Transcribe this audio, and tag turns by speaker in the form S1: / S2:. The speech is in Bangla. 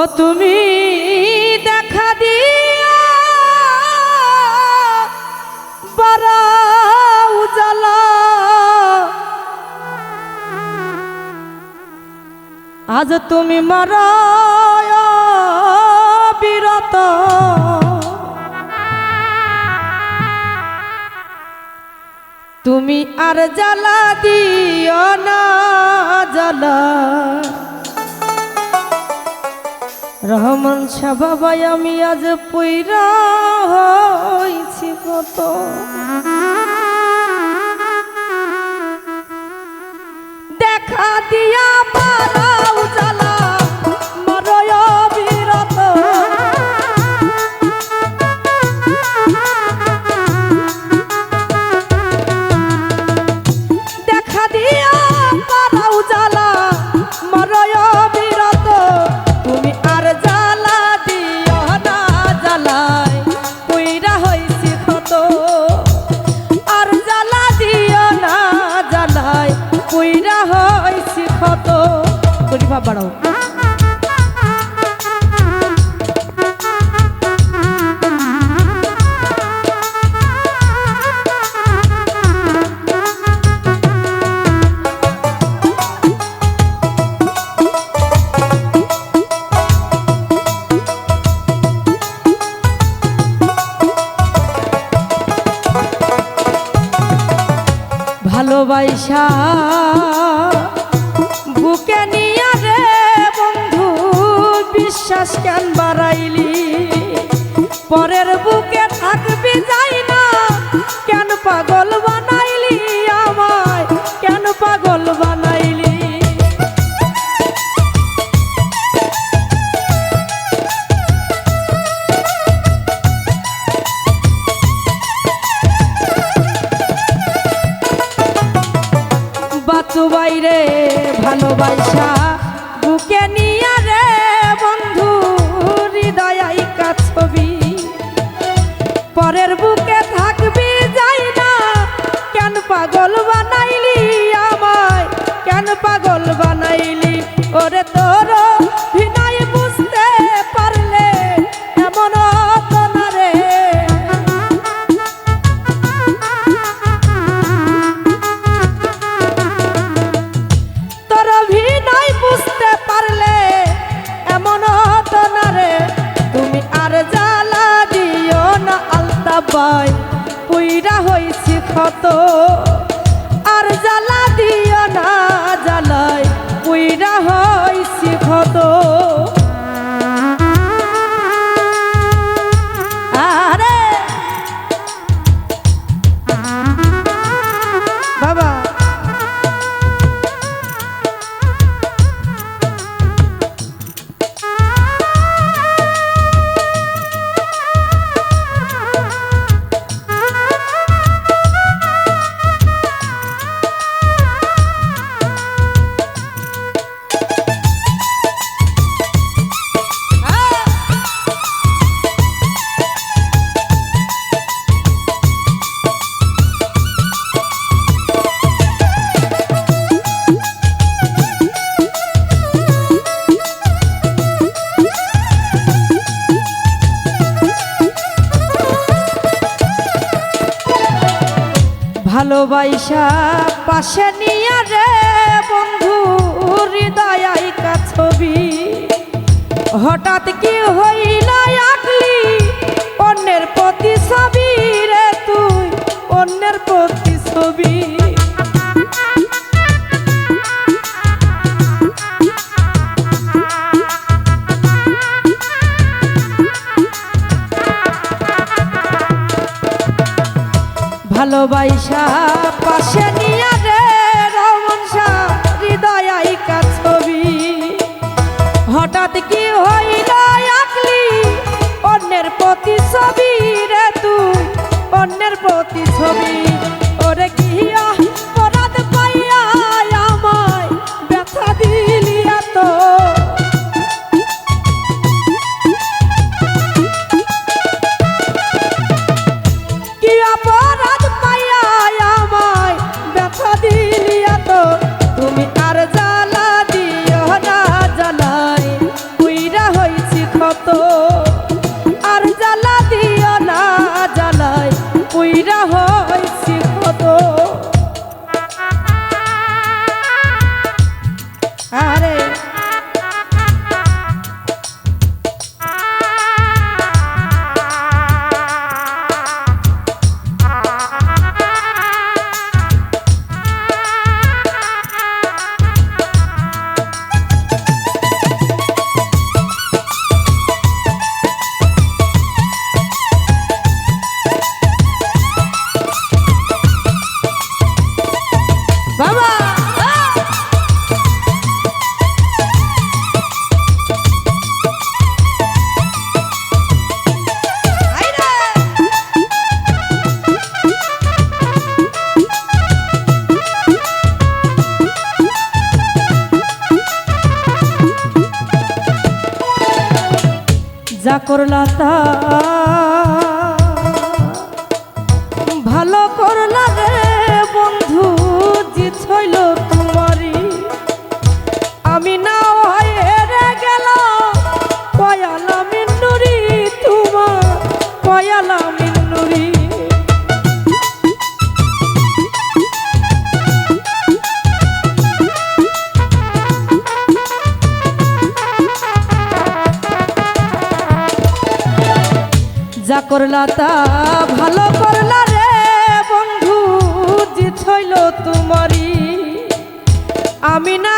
S1: ও তুমি দেখা দিয়া বারা আজ তুমি মারা বিরত। তুমি আর জ্বালা দিও না। রহমান সাবাবাই আমি আজ পইরা হইছি কত? দেখা দিয়া বাড়াও ভালোবাসা বুকে নিয়া বিশ্বাস কেন বাড়াইলি। পরের বুকে থাকবি যাই না। কেন পাগল বানাইলি আমায়? কেন পাগল বানাইলি? বাচ্চু বাইরে ভালোবাসা। বাই পুইরা হইছি ক্ষত। ভালোবাসা পাশে নিয়ে রে বন্ধু হৃদয়িকা ছবি। হঠাৎ কি হইল আকলি অন্যের প্রতি ছবি রে তুই, অন্যের প্রতি ছবি ভালোবাসা পাশে যা করলা তা। ভালো করলা রে বন্ধু, জিত ছইল তোমারই। আমি না হয়ে গেল, পয়ালা মিন্নুরি তোমার, পয়ালা মিন্নুরি। যা করলা তা ভালো করলা রে বন্ধু জিত হইল তোমারি আমি না